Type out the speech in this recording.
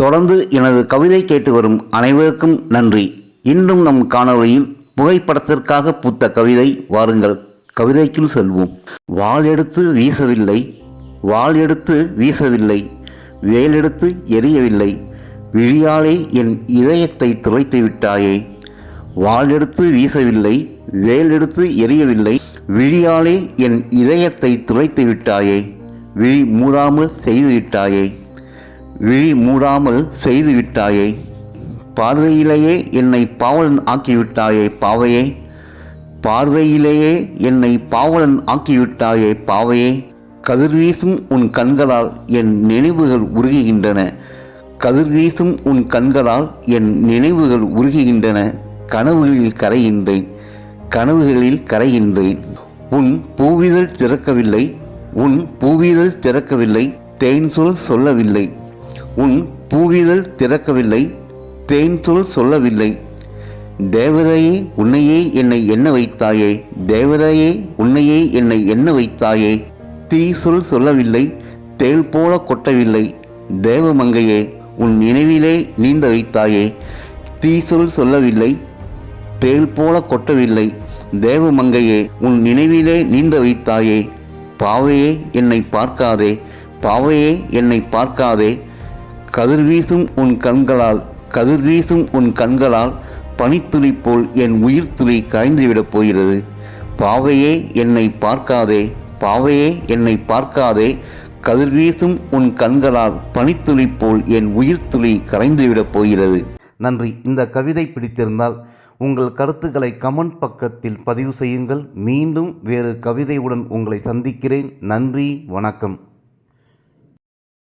தொடர்ந்து எனது கவிதை கேட்டு வரும் அனைவருக்கும் நன்றி. இன்றும் நம் காணொளியில் புகைப்படத்திற்காக பூத்த கவிதை வாருங்கள். கவிதைக்குள் செல்வோம். வாள் எடுத்து வீசவில்லை. வாள் எடுத்து வீசவில்லை. வேலெடுத்து எரியவில்லை. விழியாலே என் இதயத்தை துளைத்து விட்டாயே. வாள் எடுத்து வீசவில்லை. வேல் எடுத்து எரியவில்லை. விழியாலே என் இதயத்தை துளைத்து விட்டாயே. விழி மூடாமல் செய்து விட்டாயே. விழி மூடாமல் செய்து விட்டாயே பார்வையிலேயே என்னை பாவலன் ஆக்கிவிட்டாயே பாவையே. பார்வையிலேயே என்னை பாவலன் ஆக்கிவிட்டாயே பாவையே. கதிர்வீசும் உன் கண்களால் என் நினைவுகள் உருகுகின்றன. கதிர்வீசும் உன் கண்களால் என் நினைவுகள் உருகுகின்றன. கனவுகளில் கரைகின்றேன். கனவுகளில் கரைகின்றேன். உன் பூவிதழ் திறக்கவில்லை. உன் பூவிதழ் திறக்கவில்லை. தேன் சொல் சொல்லவில்லை. உன் பூவிதழ் திறக்கவில்லை தேன் சொல் சொல்லவில்லை. தேவதையே உன்னையே என்னை எண்ண வைத்தாயே. தேவதையே உன்னையே என்னை எண்ண வைத்தாயே. தீ சொல் சொல்லவில்லை தேள் போல கொட்டவில்லை. தேவமங்கையே உன் நினைவிலே நீந்த வைத்தாயே. தீ சொல் சொல்லவில்லை தேள் போல கொட்டவில்லை. தேவமங்கையே உன் நினைவிலே நீந்த வைத்தாயே. பாவையே என்னை பார்க்காதே. பாவையே என்னை பார்க்காதே. கதிர்வீசும் உன் கண்களால் கதிர்வீசும் உன் கண்களால் பனித்துளி போல் என் உயிர் துளி காய்ந்துவிடப் போகிறது. பாவையே என்னை பார்க்காதே பாவையே என்னை பார்க்காதே கதிர்வீசும் உன் கண்களால் பனித்துளி போல் என் உயிர் துளி கரைந்துவிடப் போகிறது. நன்றி. இந்த கவிதை பிடித்திருந்தால் உங்கள் கருத்துக்களை கமெண்ட் பக்கத்தில் பதிவு செய்யுங்கள். மீண்டும் வேறு கவிதையுடன் உங்களை சந்திக்கிறேன். நன்றி. வணக்கம்.